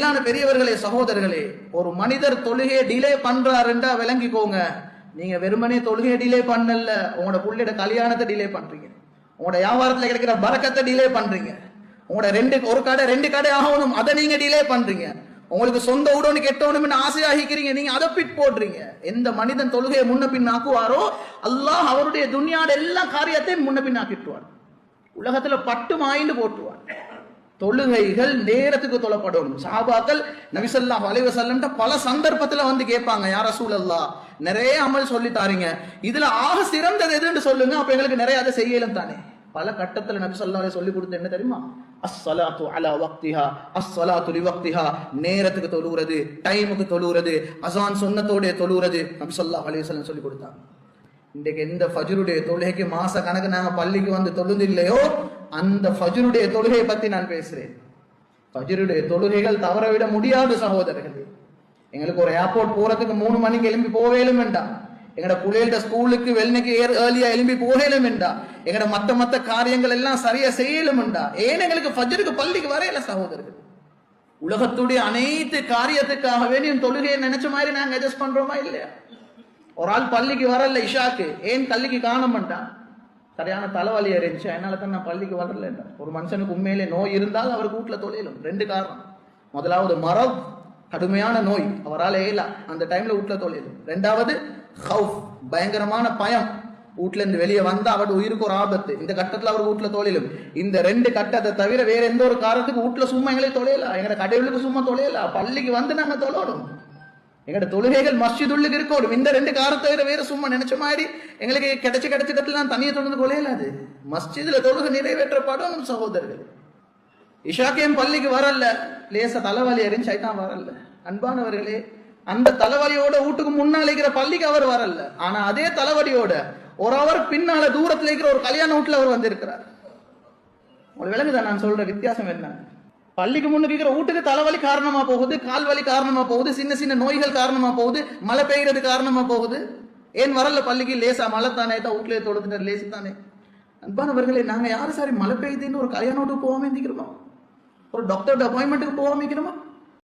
மேலான பெரியவர்களே சகோதரர்களே ஒரு மனிதர் தொழுகையை டிலே பண்றாருன்றா விளங்கிக்கோங்க. நீங்க வெறுமனே தொழுகையை டிலே பண்ணல. உங்களோட புள்ளையோட கல்யாணத்தை டிலே பண்றீங்க. உங்களோட வியாபாரத்துல கிடைக்கிற பறக்கத்தை டிலே பண்றீங்க. உங்களோட ரெண்டு ஒரு கடை ரெண்டு கடை ஆகணும் அதை நீங்க டிலே பண்றீங்க. உங்களுக்கு சொந்த உடனே கெட்டவனும்னு ஆசையாகிக்கிறீங்க நீங்க அதை பிட் போடுறீங்க. எந்த மனிதன் தொழுகையை முன்ன பின் ஆக்குவாரோ அல்லாஹ் அவருடைய துன்யாட எல்லா காரியத்தையும் முன்ன பின் ஆக்கிட்டுவார். உலகத்துல பட்டு மாயின்னு போட்டுவார். தொழுகைகள் நேரத்துக்கு தொழப்படணும் சாபாக்கள் நபிசல்லாஹ் அலைவசல்லம் பல சந்தர்ப்பத்துல வந்து கேட்பாங்க யார சூழல்லா நிறைய அமல் சொல்லி தாரீங்க. இதுல ஆக சிறந்தது எதுன்னு சொல்லுங்க அப்ப எங்களுக்கு நிறைய அதை செய்யலும் தானே. பல கட்டத்துல நபி சொல்லா சொல்லி கொடுத்த என்ன தெரியுமா? அஸ்ஸலாத்து அலா வக்திஹா அஸ்ஸலாத்து லி வக்திஹா. நேரத்துக்கு தொழுகிறது டைமுக்கு தொழுகிறது அசான் சொன்னத்தோடைய தொழுகிறது நபி ஸல்லல்லாஹு அலைஹி சொல்லி கொடுத்தாங்க. இன்றைக்கு எந்த ஃபஜ்ருடைய தொழுகைக்கு மாச கணக்கு நாங்க பள்ளிக்கு வந்து தொழுது இல்லையோ அந்த ஃபஜ்ருடைய தொழுகையை பத்தி நான் பேசுறேன். ஃபஜ்ருடைய தொழுகைகள் தவற விட முடியாது சகோதரர்களே. எங்களுக்கு ஒரு ஏர்போர்ட் போறதுக்கு மூணு மணிக்கு எலும்பி போவேலும் வேண்டாம். எங்கட புள்ளைகள ஸ்கூலுக்கு வெள்ளனைக்கு ஏர்லியா எலும்பி போகலும் வேண்டாம். எங்கட மத்த மத்த காரியங்கள் எல்லாம் சரியா செய்யலும் வேண்டாம். ஏன் எங்களுக்கு ஃபஜ்ருக்கு பள்ளிக்கு வரையில சகோதரர்கள்? உலகத்துடைய அனைத்து காரியத்துக்காக வேண்டியும் தொழுகையை நினைச்ச மாதிரி நாங்க அட்ஜஸ்ட் பண்றோமா இல்லையா? ஒரு ஆள் பள்ளிக்கு வரல இஷாக்கு. ஏன் பள்ளிக்கு காண மாட்டான் சரியான தலைவலி இருந்துச்சு அதனால தான் நான் பள்ளிக்கு வரல. ஒரு மனுஷனுக்கு உண்மையிலே நோய் இருந்தால் அவருக்கு வீட்டில் தொழிலும். ரெண்டு காரணம். முதலாவது மரம் கடுமையான நோய். அவரால் ஏலா அந்த டைம்ல வீட்டில் தொழிலும். ரெண்டாவது ஹவுஃப் பயங்கரமான பயம். வீட்டுல இருந்து வெளியே வந்தா அவருடைய உயிருக்கு ஒரு ஆபத்து. இந்த கட்டத்துல அவர் வீட்டுல தொழிலும். இந்த ரெண்டு கட்டத்தை தவிர வேற எந்த ஒரு காரணத்துக்கு வீட்டுல சும்மா எங்களே தொழிலா? எங்களை கடவுளுக்கு சும்மா தொழிலா? பள்ளிக்கு வந்து நாங்க தொழணும். எங்கட தொழுகைகள் மஸ்ஜிதுள்ளுக்கு இருக்கணும். இந்த ரெண்டு காரத்தை வேற சும்மா நினைச்ச மாதிரி எங்களுக்கு கிடைச்ச கிடைச்ச இடத்துல தனியை தொடர்ந்து கொலையலாது மஸ்ஜிதுல தொழுகை நிறைவேற்றப்படும் சகோதரர்கள். இஷாக்கையும் பள்ளிக்கு வரல. லேச தலைவலி அறிஞ்சு சைத்தான் வரல. அன்பானவர்களே அந்த தலைவலியோட வீட்டுக்கு முன்னால இருக்கிற பள்ளிக்கு அவர் வரல. ஆனா அதே தலைவலியோட ஒரு அவர் பின்னால தூரத்தில் இருக்கிற ஒரு கல்யாண வீட்டுல அவர் வந்திருக்கிறார். உங்களுக்கு விளங்குதா நான் சொல்ற வித்தியாசம் என்ன? பள்ளிக்கு முன்னுக்கு இருக்கிற வீட்டுக்கு தலைவலி காரணமா போகுது கால் வலி காரணமா போகுது சின்ன சின்ன நோய்கள் காரணமா போகுது மழை பெய்யறது காரணமா போகுது. ஏன் வரல பள்ளிக்கு? லேசா மழை தானே தான் வீட்டுல தொடுத்துட்டு லேசு தானே. அன்பானவர்களே நாங்க யாரும் சாரி? மழை பெய்யுதுன்னு ஒரு கல்யாணம் போகாம இருந்திக்கிறோமா ஒரு டாக்டர் அப்பாயின்மெண்ட்டுக்கு போகாம இருக்கிறோமா